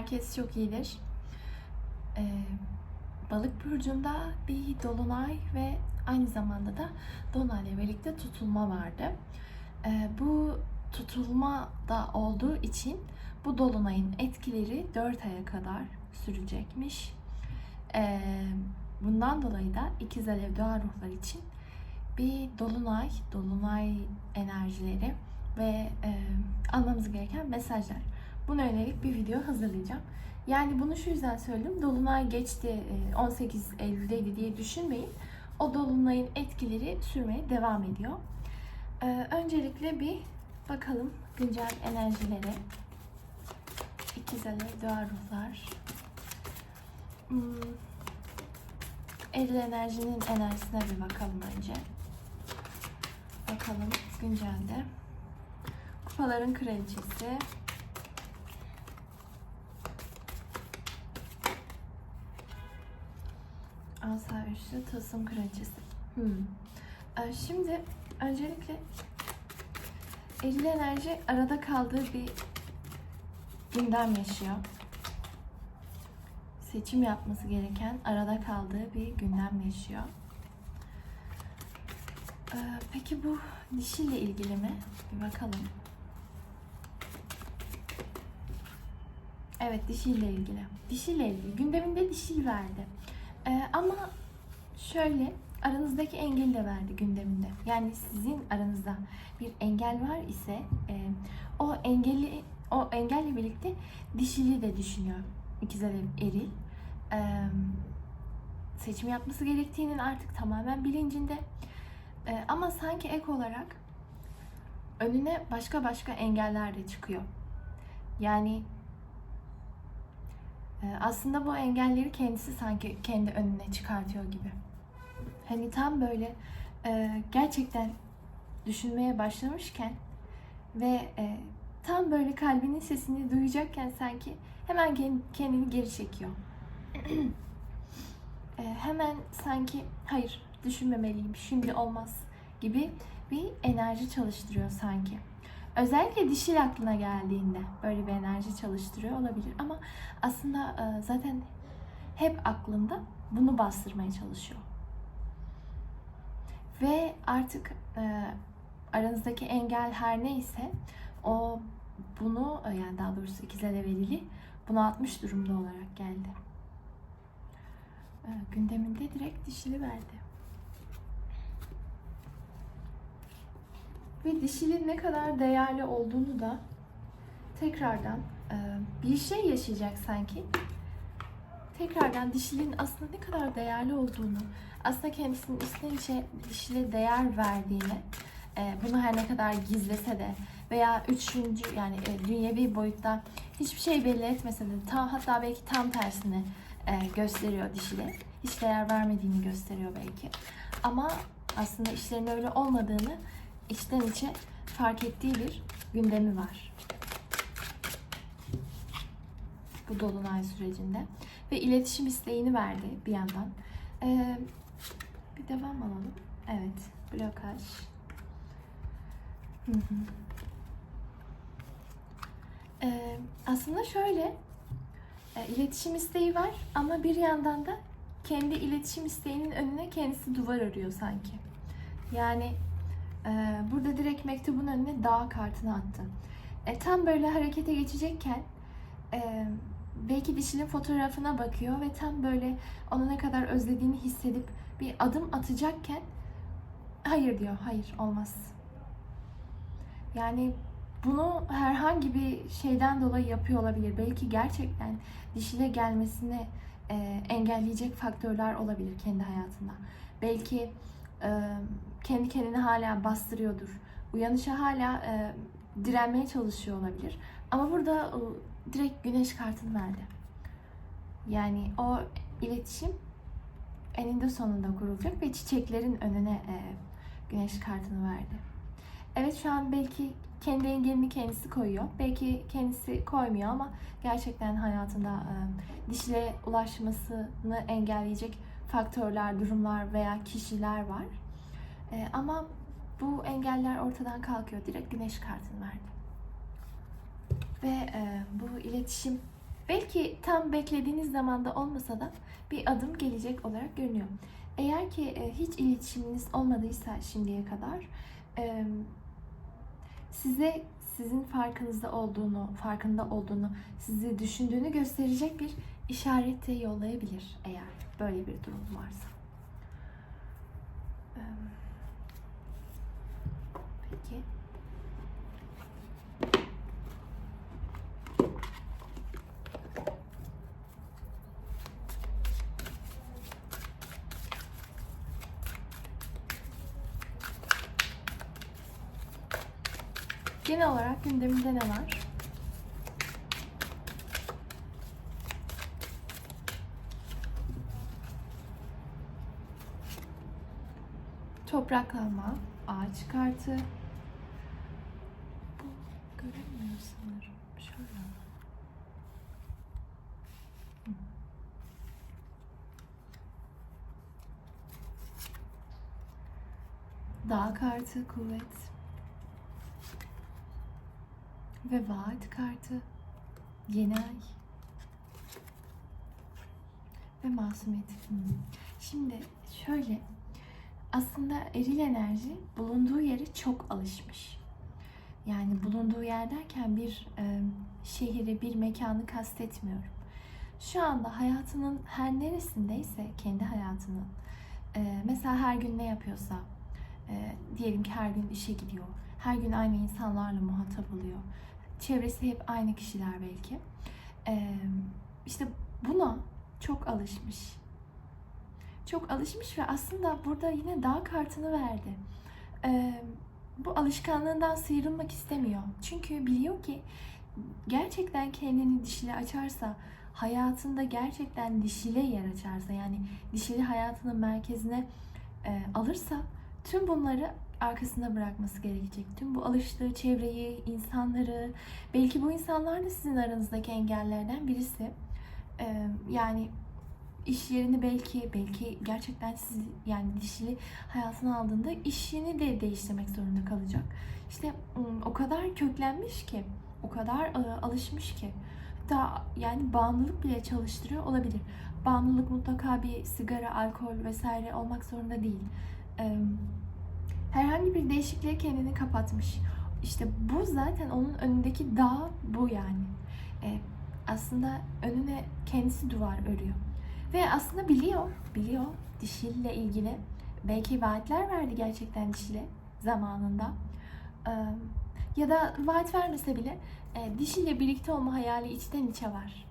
herkes çok iyidir. Ee, balık burcunda bir dolunay ve aynı zamanda da dolunayla birlikte tutulma vardı. Ee, bu tutulma da olduğu için bu dolunayın etkileri 4 aya kadar sürecekmiş. Ee, bundan dolayı da ikiz alev doğa ruhlar için bir dolunay, dolunay enerjileri ve e, almamız gereken mesajlar. Buna yönelik bir video hazırlayacağım. Yani bunu şu yüzden söyledim. Dolunay geçti, e, 18 Eylül'deydi diye düşünmeyin. O dolunayın etkileri sürmeye devam ediyor. E, öncelikle bir bakalım güncel enerjilere. İkiz alev, doğa ruhlar. Hmm. Eril enerjinin enerjisine bir bakalım önce. Bakalım güncelde. Kupaların kraliçesi. Asa üçlü tılsım kraliçesi. Hmm. Ee, Şimdi öncelikle eril enerji arada kaldığı bir gündem yaşıyor. Seçim yapması gereken arada kaldığı bir gündem yaşıyor. Ee, peki bu dişiyle ilgili mi? Bir bakalım. Evet dişiyle ilgili. Dişiyle ilgili. Gündeminde dişil verdi. Ee, ama şöyle aranızdaki engeli de verdi gündeminde. Yani sizin aranızda bir engel var ise e, o engeli o engelle birlikte dişili de düşünüyor. İkiz alev eril. Ee, seçim yapması gerektiğinin artık tamamen bilincinde. Ee, ama sanki ek olarak önüne başka başka engeller de çıkıyor. Yani aslında bu engelleri kendisi sanki kendi önüne çıkartıyor gibi. Hani tam böyle e, gerçekten düşünmeye başlamışken ve e, tam böyle kalbinin sesini duyacakken sanki hemen kendini geri çekiyor. E, hemen sanki hayır düşünmemeliyim şimdi olmaz gibi bir enerji çalıştırıyor sanki. Özellikle dişil aklına geldiğinde böyle bir enerji çalıştırıyor olabilir ama aslında e, zaten hep aklında bunu bastırmaya çalışıyor. Ve artık e, aranızdaki engel her neyse o bunu e, yani daha doğrusu ikiz alevliliği bunu atmış durumda olarak geldi. Gündeminde direkt dişili verdi. Ve dişilin ne kadar değerli olduğunu da tekrardan e, bir şey yaşayacak sanki. Tekrardan dişilin aslında ne kadar değerli olduğunu, aslında kendisinin içten dişile değer verdiğini, e, bunu her ne kadar gizlese de veya üçüncü yani e, dünyevi boyutta hiçbir şey belli etmese de tam, hatta belki tam tersini gösteriyor dişile. Hiç değer vermediğini gösteriyor belki. Ama aslında işlerin öyle olmadığını içten içe fark ettiği bir gündemi var. Bu dolunay sürecinde. Ve iletişim isteğini verdi bir yandan. Ee, bir devam alalım. Evet, blokaj. Hı hı. Ee, aslında şöyle, e, iletişim isteği var ama bir yandan da kendi iletişim isteğinin önüne kendisi duvar örüyor sanki. Yani ee, burada direkt mektubun önüne dağ kartını attı. E, tam böyle harekete geçecekken e, belki dişinin fotoğrafına bakıyor ve tam böyle onu ne kadar özlediğini hissedip bir adım atacakken hayır diyor, hayır olmaz. Yani bunu herhangi bir şeyden dolayı yapıyor olabilir. Belki gerçekten dişile gelmesini e, engelleyecek faktörler olabilir kendi hayatında. Belki e, kendi kendini hala bastırıyordur. Uyanışa hala direnmeye çalışıyor olabilir. Ama burada direkt güneş kartını verdi. Yani o iletişim eninde sonunda kurulacak ve çiçeklerin önüne e, güneş kartını verdi. Evet şu an belki kendi engelini kendisi koyuyor. Belki kendisi koymuyor ama gerçekten hayatında e, dişile ulaşmasını engelleyecek faktörler, durumlar veya kişiler var. E, ama bu engeller ortadan kalkıyor. Direkt güneş kartını verdi. Ve e, bu iletişim Belki tam beklediğiniz zamanda olmasa da bir adım gelecek olarak görünüyor. Eğer ki e, hiç iletişiminiz olmadıysa şimdiye kadar e, size sizin farkınızda olduğunu, farkında olduğunu, sizi düşündüğünü gösterecek bir işaret de yollayabilir eğer böyle bir durum varsa. Peki. Genel olarak gündeminde ne var? Topraklanma, ağaç kartı. Bu görünmüyor sanırım. Şöyle. Dağ kartı, kuvvet. Ve vaat kartı. Yeni ay. Ve masumiyet. Şimdi şöyle aslında eril enerji bulunduğu yere çok alışmış. Yani bulunduğu yer derken bir e, şehri, bir mekanı kastetmiyorum. Şu anda hayatının her neresindeyse, kendi hayatının, e, mesela her gün ne yapıyorsa, e, diyelim ki her gün işe gidiyor, her gün aynı insanlarla muhatap oluyor, çevresi hep aynı kişiler belki. E, işte buna çok alışmış çok alışmış ve aslında burada yine dağ kartını verdi. Ee, bu alışkanlığından sıyrılmak istemiyor. Çünkü biliyor ki gerçekten kendini dişile açarsa, hayatında gerçekten dişile yer açarsa, yani dişili hayatının merkezine e, alırsa tüm bunları arkasında bırakması gerekecek. Tüm bu alıştığı çevreyi, insanları, belki bu insanlar da sizin aranızdaki engellerden birisi. Ee, yani iş yerini belki belki gerçekten siz yani dişili hayatına aldığında işini de değiştirmek zorunda kalacak. İşte o kadar köklenmiş ki, o kadar alışmış ki. Hatta yani bağımlılık bile çalıştırıyor olabilir. Bağımlılık mutlaka bir sigara, alkol vesaire olmak zorunda değil. Herhangi bir değişikliğe kendini kapatmış. İşte bu zaten onun önündeki dağ bu yani. E, aslında önüne kendisi duvar örüyor. Ve aslında biliyor, biliyor dişiyle ilgili. Belki vaatler verdi gerçekten dişile zamanında. ya da vaat vermese bile e, dişiyle birlikte olma hayali içten içe var.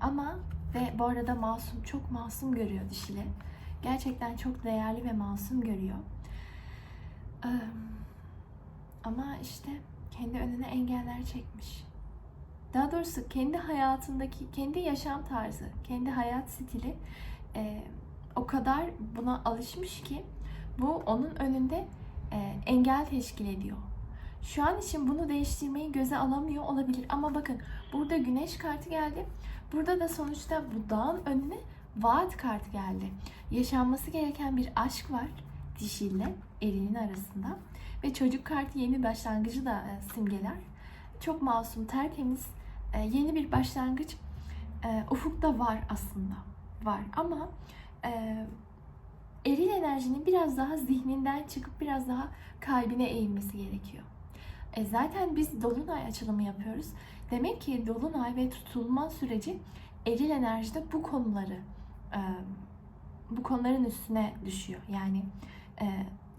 ama ve bu arada masum, çok masum görüyor dişile. Gerçekten çok değerli ve masum görüyor. ama işte kendi önüne engeller çekmiş daha doğrusu kendi hayatındaki, kendi yaşam tarzı, kendi hayat stili e, o kadar buna alışmış ki bu onun önünde e, engel teşkil ediyor. Şu an için bunu değiştirmeyi göze alamıyor olabilir ama bakın burada güneş kartı geldi. Burada da sonuçta bu dağın önüne vaat kartı geldi. Yaşanması gereken bir aşk var dişiyle erinin arasında ve çocuk kartı yeni başlangıcı da simgeler. Çok masum, tertemiz, yeni bir başlangıç e, ufukta var aslında. Var ama e, eril enerjinin biraz daha zihninden çıkıp biraz daha kalbine eğilmesi gerekiyor. E zaten biz dolunay açılımı yapıyoruz. Demek ki dolunay ve tutulma süreci eril enerjide bu konuları e, bu konuların üstüne düşüyor. Yani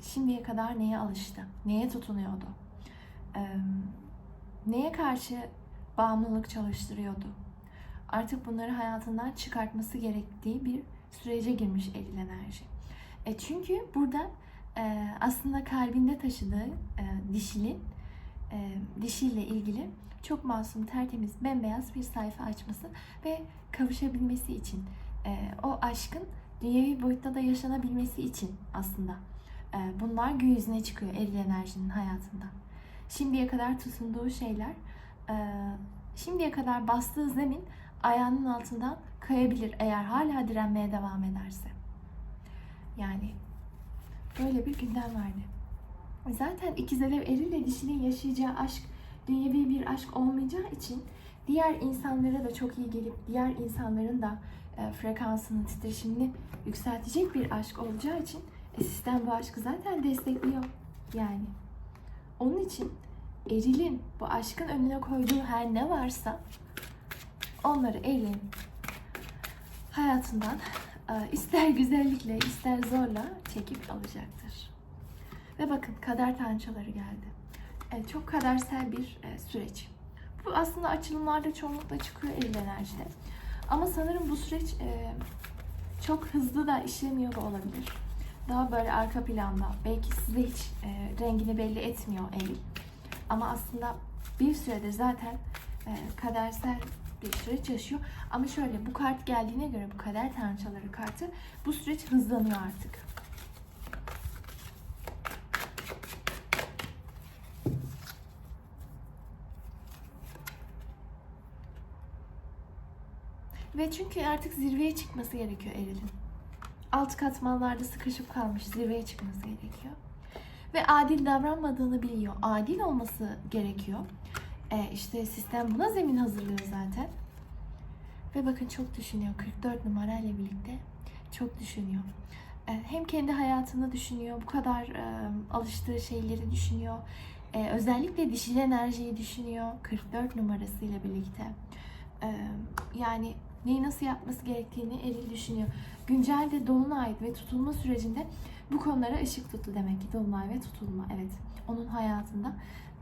şimdiye kadar neye alıştı? Neye tutunuyordu? Neye karşı bağımlılık çalıştırıyordu. Artık bunları hayatından çıkartması gerektiği bir sürece girmiş eril enerji. E çünkü burada e, aslında kalbinde taşıdığı e, dişili, e, dişiyle ilgili çok masum, tertemiz, bembeyaz bir sayfa açması ve kavuşabilmesi için, e, o aşkın dünyevi boyutta da yaşanabilmesi için aslında e, bunlar gün yüzüne çıkıyor eril enerjinin hayatında. Şimdiye kadar tutunduğu şeyler şimdiye kadar bastığı zemin ayağının altından kayabilir eğer hala direnmeye devam ederse. Yani böyle bir gündem vardı. Zaten ikiz alev eriyle dişinin yaşayacağı aşk dünyevi bir aşk olmayacağı için diğer insanlara da çok iyi gelip diğer insanların da e, frekansını, titreşimini yükseltecek bir aşk olacağı için e, sistem bu aşkı zaten destekliyor. Yani onun için erilin bu aşkın önüne koyduğu her ne varsa onları erin hayatından e, ister güzellikle ister zorla çekip alacaktır. Ve bakın kader tanrıçaları geldi. E, çok kadersel bir e, süreç. Bu aslında açılımlarda çoğunlukla çıkıyor eril enerjide. Ama sanırım bu süreç e, çok hızlı da işlemiyor da olabilir. Daha böyle arka planda. Belki size hiç rengini belli etmiyor eril. Ama aslında bir süredir zaten e, kadersel bir süreç yaşıyor. Ama şöyle bu kart geldiğine göre bu kader tanrıçaları kartı bu süreç hızlanıyor artık. Ve çünkü artık zirveye çıkması gerekiyor Eril'in. Alt katmanlarda sıkışıp kalmış zirveye çıkması gerekiyor. Ve adil davranmadığını biliyor. Adil olması gerekiyor. E, işte sistem buna zemin hazırlıyor zaten. Ve bakın çok düşünüyor. 44 numarayla birlikte çok düşünüyor. E, hem kendi hayatını düşünüyor, bu kadar e, alıştığı şeyleri düşünüyor. E, özellikle dişil enerjiyi düşünüyor 44 numarasıyla birlikte. E, yani neyi nasıl yapması gerektiğini Eril düşünüyor. Güncelde Dolunay ve tutulma sürecinde bu konulara ışık tuttu demek ki Dolunay ve tutulma. Evet, onun hayatında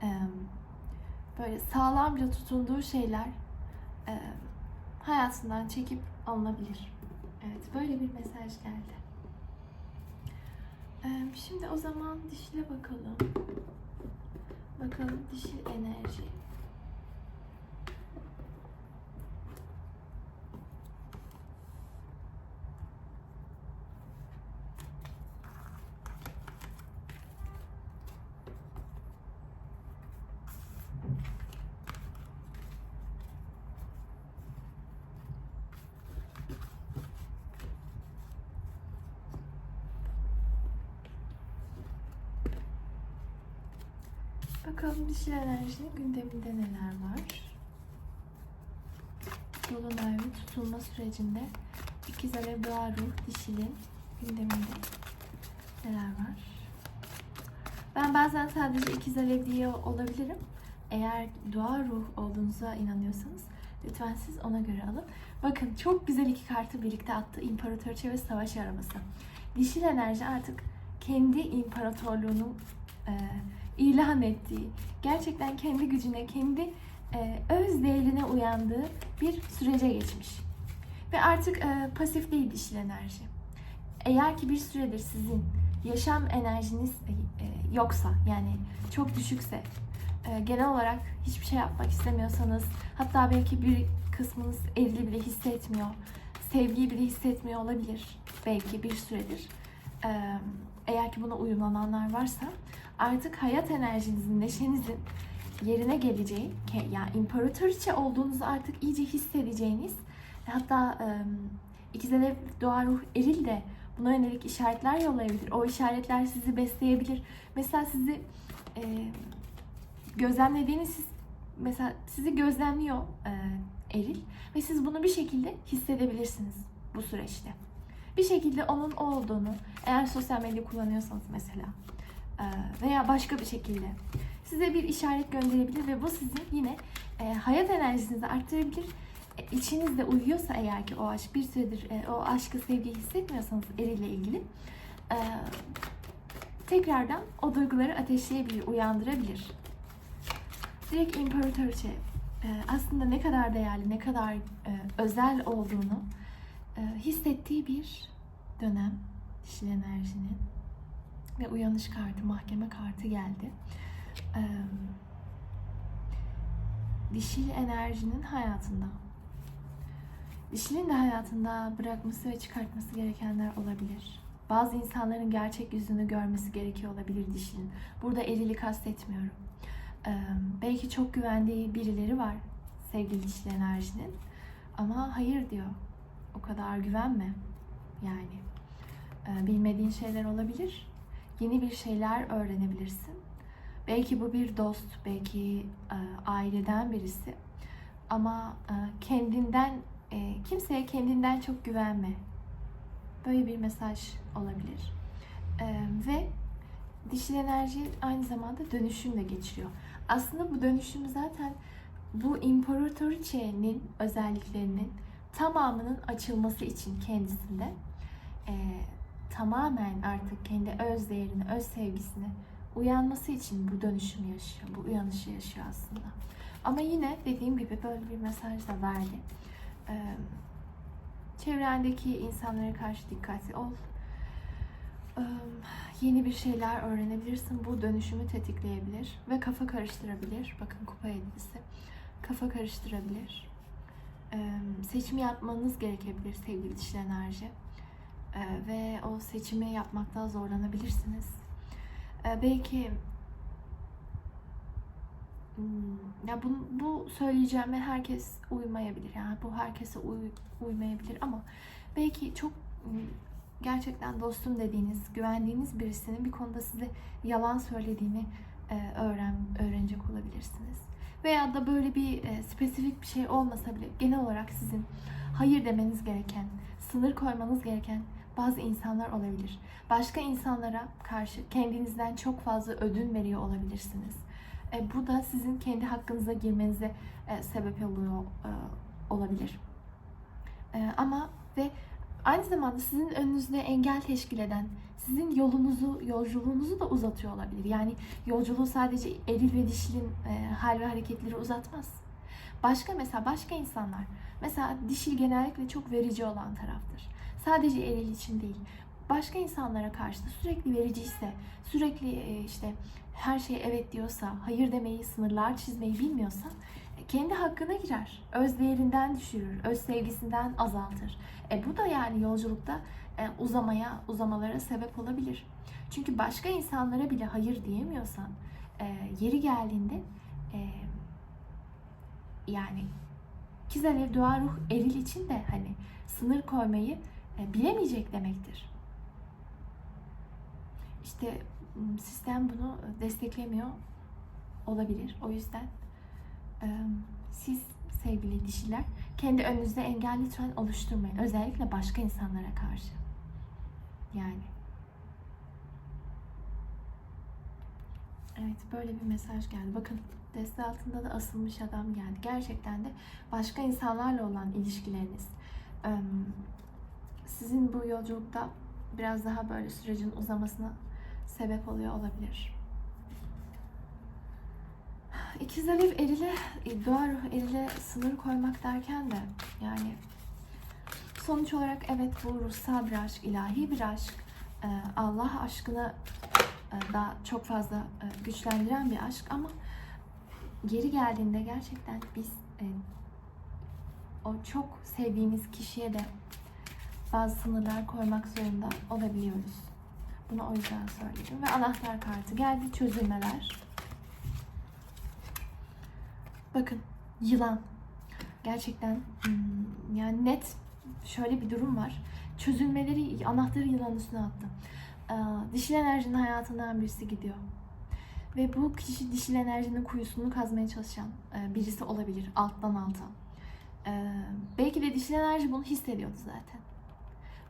e, böyle sağlamca tutunduğu şeyler e, hayatından çekip alınabilir. Evet, böyle bir mesaj geldi. E, şimdi o zaman dişile bakalım. Bakalım dişil enerji. Bakalım dişil enerjinin gündeminde neler var? Dolunay ve tutulma sürecinde ikiz alev doğa ruh dişilin gündeminde neler var? Ben bazen sadece ikiz alev diye olabilirim. Eğer dua ruh olduğunuza inanıyorsanız lütfen siz ona göre alın. Bakın çok güzel iki kartı birlikte attı. İmparatoriçe ve savaş arabası. Dişil enerji artık kendi imparatorluğunu e, ilan ettiği, gerçekten kendi gücüne, kendi e, öz değerine uyandığı bir sürece geçmiş. Ve artık e, pasif değil dişil enerji. Eğer ki bir süredir sizin yaşam enerjiniz e, e, yoksa, yani çok düşükse, e, genel olarak hiçbir şey yapmak istemiyorsanız, hatta belki bir kısmınız erili bile hissetmiyor, sevgiyi bile hissetmiyor olabilir belki bir süredir. E, eğer ki buna uyumlananlar varsa, artık hayat enerjinizin, neşenizin yerine geleceği, yani imparatoriçe olduğunuzu artık iyice hissedeceğiniz, hatta e, ikizler doğa ruh eril de buna yönelik işaretler yollayabilir. O işaretler sizi besleyebilir. Mesela sizi e, gözlemlediğiniz siz mesela sizi gözlemliyor e, eril ve siz bunu bir şekilde hissedebilirsiniz bu süreçte. Bir şekilde onun olduğunu, eğer sosyal medya kullanıyorsanız mesela veya başka bir şekilde size bir işaret gönderebilir ve bu sizin yine e, hayat enerjinizi arttırabilir. E, içinizde uyuyorsa eğer ki o aşk bir süredir e, o aşkı sevgiyi hissetmiyorsanız eriyle ilgili tekrardan o duyguları ateşleyebilir, uyandırabilir. Direkt imparatoriçe aslında ne kadar değerli, ne kadar özel olduğunu hissettiği bir dönem dişil enerjinin ve uyanış kartı, mahkeme kartı geldi. Ee, dişil enerjinin hayatında, dişilin de hayatında bırakması ve çıkartması gerekenler olabilir. Bazı insanların gerçek yüzünü görmesi gerekiyor olabilir dişilin. Burada erili kastetmiyorum. Ee, belki çok güvendiği birileri var sevgili dişil enerjinin. Ama hayır diyor. O kadar güvenme. Yani bilmediğin şeyler olabilir. Yeni bir şeyler öğrenebilirsin. Belki bu bir dost, belki e, aileden birisi. ama e, kendinden e, kimseye kendinden çok güvenme. Böyle bir mesaj olabilir. E, ve dişil enerji aynı zamanda dönüşüm de geçiriyor. Aslında bu dönüşüm zaten bu imparatoriçenin özelliklerinin tamamının açılması için kendisinde e, tamamen artık kendi öz değerini, öz sevgisini uyanması için bu dönüşümü yaşıyor, bu uyanışı yaşıyor aslında. Ama yine dediğim gibi böyle bir mesaj da verdi. Ee, çevrendeki insanlara karşı dikkatli ol. Ee, yeni bir şeyler öğrenebilirsin. Bu dönüşümü tetikleyebilir ve kafa karıştırabilir. Bakın kupa yedisi. Kafa karıştırabilir. Ee, seçim yapmanız gerekebilir sevgili dişil enerji. Ee, ve o seçimi yapmakta zorlanabilirsiniz. Ee, belki Hmm, ya bu, bu söyleyeceğime herkes uymayabilir. Yani bu herkese uy, uymayabilir ama belki çok hmm, gerçekten dostum dediğiniz, güvendiğiniz birisinin bir konuda size yalan söylediğini e, öğren öğrenecek olabilirsiniz. Veya da böyle bir e, spesifik bir şey olmasa bile genel olarak sizin hayır demeniz gereken, sınır koymanız gereken bazı insanlar olabilir. Başka insanlara karşı kendinizden çok fazla ödün veriyor olabilirsiniz. E, bu da sizin kendi hakkınıza girmenize e, sebep oluyor e, olabilir. E, ama ve aynı zamanda sizin önünüzde engel teşkil eden, sizin yolunuzu, yolculuğunuzu da uzatıyor olabilir. Yani yolculuğu sadece eril ve dişilin e, hal ve hareketleri uzatmaz. Başka mesela başka insanlar, mesela dişil genellikle çok verici olan taraftır. Sadece eril için değil. Başka insanlara karşı da sürekli vericiyse, sürekli e, işte her şey evet diyorsa, hayır demeyi, sınırlar çizmeyi bilmiyorsa e, kendi hakkına girer. Öz değerinden düşürür, öz sevgisinden azaltır. E bu da yani yolculukta e, uzamaya, uzamalara sebep olabilir. Çünkü başka insanlara bile hayır diyemiyorsan, yeri geldiğinde yani Kizalev dua ruh eril için de hani sınır koymayı e, bilemeyecek demektir. İşte sistem bunu desteklemiyor olabilir. O yüzden siz sevgili dişiler kendi önünüzde engel lütfen oluşturmayın. Özellikle başka insanlara karşı. Yani. Evet böyle bir mesaj geldi. Bakın deste altında da asılmış adam geldi. Gerçekten de başka insanlarla olan ilişkileriniz sizin bu yolculukta biraz daha böyle sürecin uzamasına sebep oluyor olabilir. İkiz Alev erile, doğa ruh erile sınır koymak derken de yani sonuç olarak evet bu ruhsal bir aşk, ilahi bir aşk, e, Allah aşkını e, da çok fazla e, güçlendiren bir aşk ama geri geldiğinde gerçekten biz e, o çok sevdiğimiz kişiye de bazı sınırlar koymak zorunda olabiliyoruz. Bunu o yüzden söyledim. Ve anahtar kartı geldi. Çözülmeler. Bakın yılan. Gerçekten hmm, yani net şöyle bir durum var. Çözülmeleri anahtarı yılan üstüne attı. Ee, dişil enerjinin hayatından birisi gidiyor. Ve bu kişi dişil enerjinin kuyusunu kazmaya çalışan e, birisi olabilir alttan alta. Ee, belki de dişil enerji bunu hissediyordu zaten.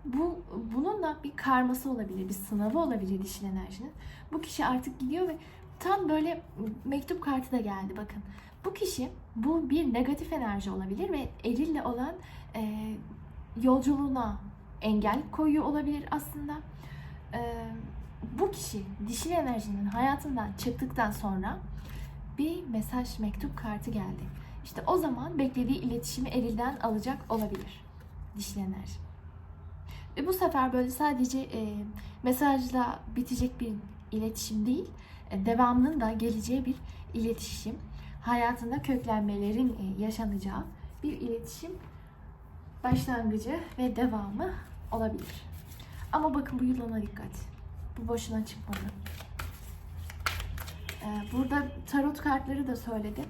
Bu bunun da bir karması olabilir, bir sınavı olabilir dişil enerjinin. Bu kişi artık gidiyor ve tam böyle mektup kartı da geldi bakın. Bu kişi bu bir negatif enerji olabilir ve erille olan e, yolculuğuna engel koyuyor olabilir aslında. E, bu kişi dişil enerjinin hayatından çıktıktan sonra bir mesaj mektup kartı geldi. İşte o zaman beklediği iletişimi erilden alacak olabilir dişil enerji. Ve bu sefer böyle sadece e, mesajla bitecek bir iletişim değil, e, devamının da geleceği bir iletişim. Hayatında köklenmelerin e, yaşanacağı bir iletişim başlangıcı ve devamı olabilir. Ama bakın bu yılana dikkat. Bu boşuna çıkmadı. E, burada tarot kartları da söyledi.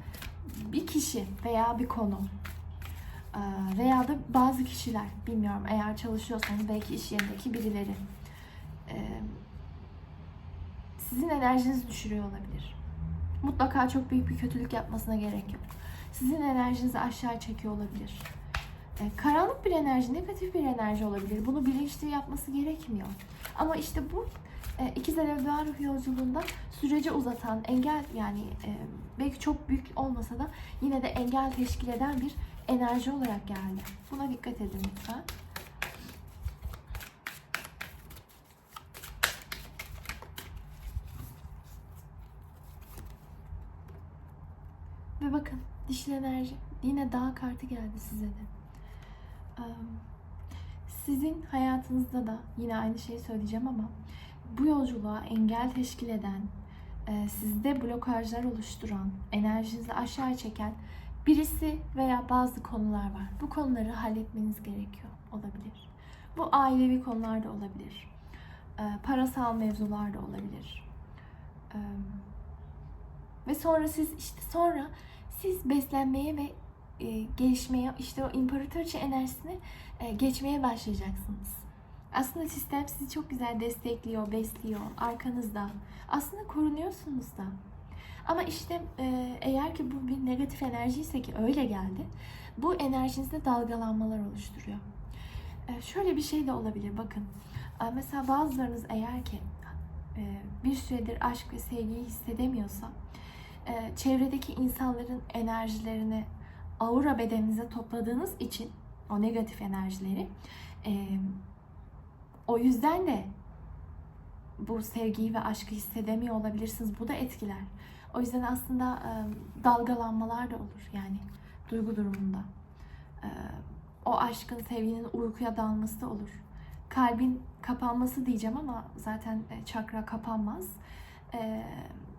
Bir kişi veya bir konu veya da bazı kişiler bilmiyorum eğer çalışıyorsanız belki iş yerindeki birileri ee, sizin enerjinizi düşürüyor olabilir. Mutlaka çok büyük bir kötülük yapmasına gerek yok. sizin enerjinizi aşağı çekiyor olabilir. E, karanlık bir enerji, negatif bir enerji olabilir. Bunu bilinçli yapması gerekmiyor. Ama işte bu e, ikiz alev doğa ruh yolculuğunda süreci uzatan, engel yani e, belki çok büyük olmasa da yine de engel teşkil eden bir enerji olarak geldi. Buna dikkat edin lütfen. Ve bakın dişil enerji yine dağ kartı geldi size de. Sizin hayatınızda da yine aynı şeyi söyleyeceğim ama bu yolculuğa engel teşkil eden, e, sizde blokajlar oluşturan, enerjinizi aşağı çeken birisi veya bazı konular var. Bu konuları halletmeniz gerekiyor olabilir. Bu ailevi konular da olabilir. E, Parasal mevzular da olabilir. E, Ve sonra siz işte sonra siz beslenmeye ve e, gelişmeye işte o imparatoriçe enerjisine e, geçmeye başlayacaksınız. Aslında sistem sizi çok güzel destekliyor, besliyor, arkanızda. Aslında korunuyorsunuz da. Ama işte e, eğer ki bu bir negatif enerji ise ki öyle geldi, bu enerjinizde dalgalanmalar oluşturuyor. E, şöyle bir şey de olabilir bakın. E, mesela bazılarınız eğer ki bir süredir aşk ve sevgiyi hissedemiyorsa, çevredeki insanların enerjilerini aura bedeninize topladığınız için o negatif enerjileri o yüzden de bu sevgiyi ve aşkı hissedemiyor olabilirsiniz. Bu da etkiler. O yüzden aslında e, dalgalanmalar da olur yani duygu durumunda. E, o aşkın, sevginin uykuya dalması da olur. Kalbin kapanması diyeceğim ama zaten e, çakra kapanmaz. E,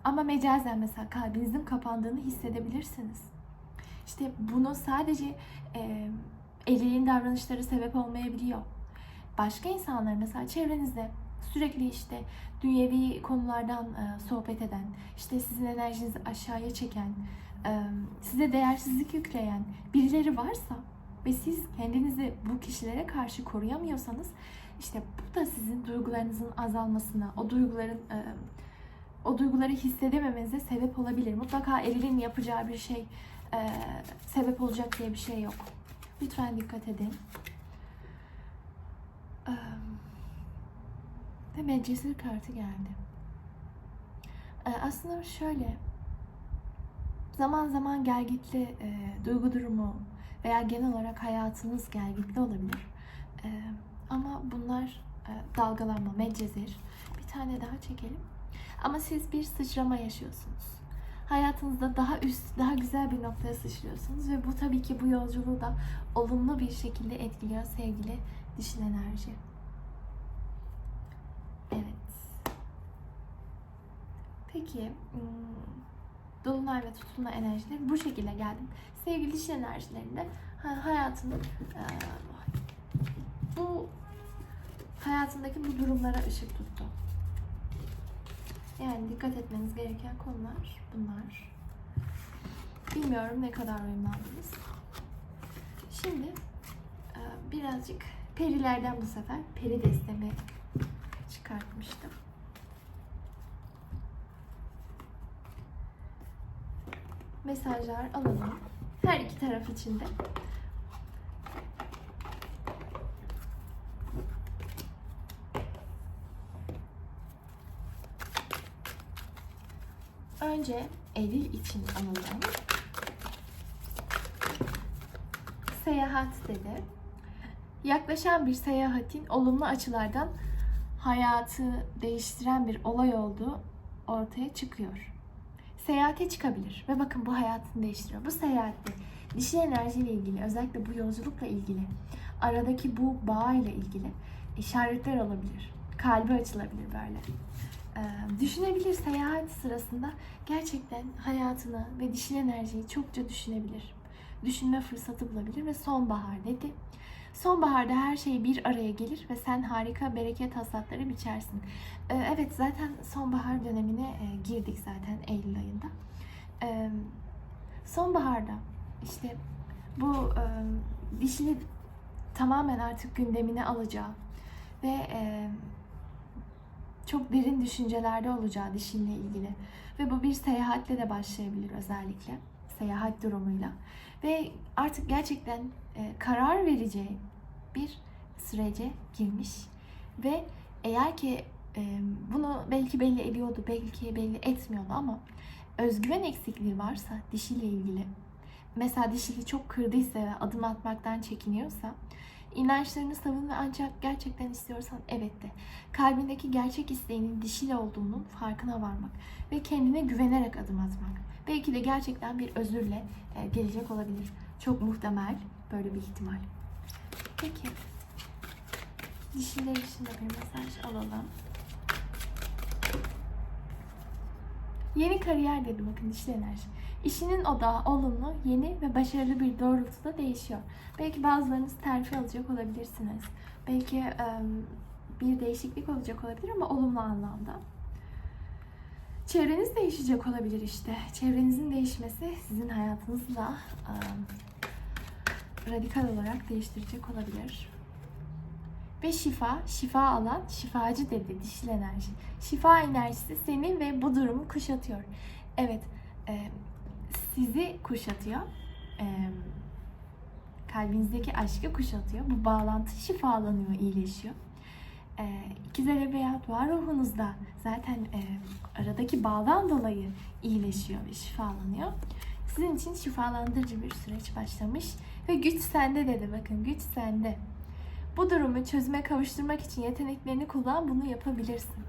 ama mecazen mesela kalbinizin kapandığını hissedebilirsiniz. İşte bunu sadece e, elinin davranışları sebep olmayabiliyor. Başka insanlar mesela çevrenizde sürekli işte dünyevi konulardan e, sohbet eden, işte sizin enerjinizi aşağıya çeken, e, size değersizlik yükleyen birileri varsa ve siz kendinizi bu kişilere karşı koruyamıyorsanız işte bu da sizin duygularınızın azalmasına, o duyguların e, o duyguları hissedememenize sebep olabilir. Mutlaka elinin yapacağı bir şey e, sebep olacak diye bir şey yok. Lütfen dikkat edin. Eee, Ve Medcezir kartı geldi. Eee, aslında şöyle zaman zaman gelgitli e, duygu durumu veya genel olarak hayatınız gelgitli olabilir. Eee, ama bunlar e, dalgalanma, medcezir. Bir tane daha çekelim. Ama siz bir sıçrama yaşıyorsunuz. Hayatınızda daha üst, daha güzel bir noktaya sıçrıyorsunuz ve bu tabii ki bu yolculuğu da olumlu bir şekilde etkiliyor sevgili dişil enerji. Evet. Peki, hmm, dolunay ve tutulma enerjileri bu şekilde geldim. Sevgili dişil enerjilerinde ha- hayatının bu hayatındaki bu durumlara ışık tuttu. Yani dikkat etmeniz gereken konular bunlar. Bilmiyorum ne kadar uyumlandınız. Şimdi birazcık perilerden bu sefer peri destemi çıkartmıştım. Mesajlar alalım. Her iki taraf için de. Önce Eylül için alalım. Seyahat dedi. Yaklaşan bir seyahatin olumlu açılardan hayatı değiştiren bir olay olduğu ortaya çıkıyor. Seyahate çıkabilir ve bakın bu hayatını değiştiriyor. Bu seyahatte dişi enerjiyle ilgili, özellikle bu yolculukla ilgili, aradaki bu bağ ile ilgili işaretler olabilir. Kalbi açılabilir böyle. Ee, düşünebilir seyahat sırasında gerçekten hayatını ve dişil enerjiyi çokça düşünebilir. Düşünme fırsatı bulabilir ve sonbahar dedi. Sonbaharda her şey bir araya gelir ve sen harika bereket hasatları biçersin. Ee, evet zaten sonbahar dönemine e, girdik zaten Eylül ayında. Ee, sonbaharda işte bu e, dişili tamamen artık gündemine alacağı ve e, çok derin düşüncelerde olacağı dişinle ilgili. Ve bu bir seyahatle de başlayabilir özellikle. seyahat durumuyla ve artık gerçekten e, karar vereceği bir sürece girmiş ve eğer ki e, bunu belki belli ediyordu, belki belli etmiyordu ama özgüven eksikliği varsa dişiyle ilgili mesela dişili çok kırdıysa ve adım atmaktan çekiniyorsa inançlarını savun ve ancak gerçekten istiyorsan evet de. Kalbindeki gerçek isteğinin dişili olduğunun farkına varmak ve kendine güvenerek adım atmak. Belki de gerçekten bir özürle e, gelecek olabilir. Çok muhtemel böyle bir ihtimal. Peki. Dişiler için de bir mesaj alalım. Yeni kariyer dedi bakın dişli enerji. İşinin odağı olumlu, yeni ve başarılı bir doğrultuda değişiyor. Belki bazılarınız terfi alacak olabilirsiniz. Belki bir değişiklik olacak olabilir ama olumlu anlamda. Çevreniz değişecek olabilir işte. Çevrenizin değişmesi sizin hayatınızı da em, radikal olarak değiştirecek olabilir. Ve şifa, şifa alan, şifacı dedi dişil enerji. Şifa enerjisi seni ve bu durumu kuşatıyor. Evet, e, sizi kuşatıyor. E, kalbinizdeki aşkı kuşatıyor. Bu bağlantı şifalanıyor, iyileşiyor. E, İkiz Aleviyat var ruhunuzda zaten e, aradaki bağdan dolayı iyileşiyor ve şifalanıyor. Sizin için şifalandırıcı bir süreç başlamış ve güç sende dedi bakın güç sende. Bu durumu çözüme kavuşturmak için yeteneklerini kullan, bunu yapabilirsin.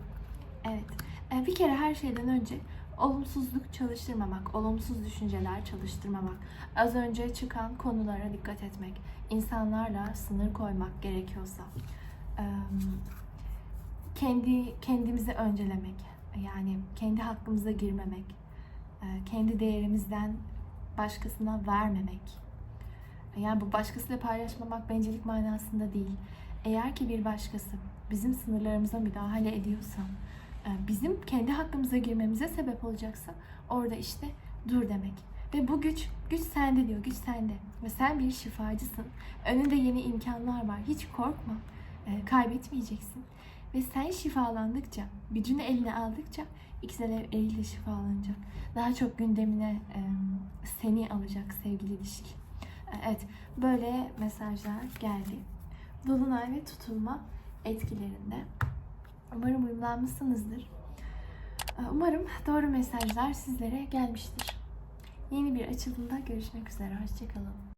Evet, e, bir kere her şeyden önce olumsuzluk çalıştırmamak, olumsuz düşünceler çalıştırmamak, az önce çıkan konulara dikkat etmek, insanlarla sınır koymak gerekiyorsa, kendi kendimizi öncelemek, yani kendi hakkımıza girmemek, kendi değerimizden başkasına vermemek, yani bu başkasıyla paylaşmamak bencillik manasında değil. Eğer ki bir başkası bizim sınırlarımıza müdahale ediyorsa, e, bizim kendi hakkımıza girmemize sebep olacaksa orada işte dur demek. Ve bu güç, güç sende diyor, güç sende. Ve sen bir şifacısın. Önünde yeni imkanlar var. Hiç korkma. E, Kaybetmeyeceksin. Ve sen şifalandıkça, gücünü eline aldıkça ikisi de eliyle şifalanacak. Daha çok gündemine e, seni alacak sevgili dişil. Evet, böyle mesajlar geldi. Dolunay ve tutulma etkilerinde. Umarım uyumlanmışsınızdır. Umarım doğru mesajlar sizlere gelmiştir. Yeni bir açılımda görüşmek üzere. Hoşçakalın.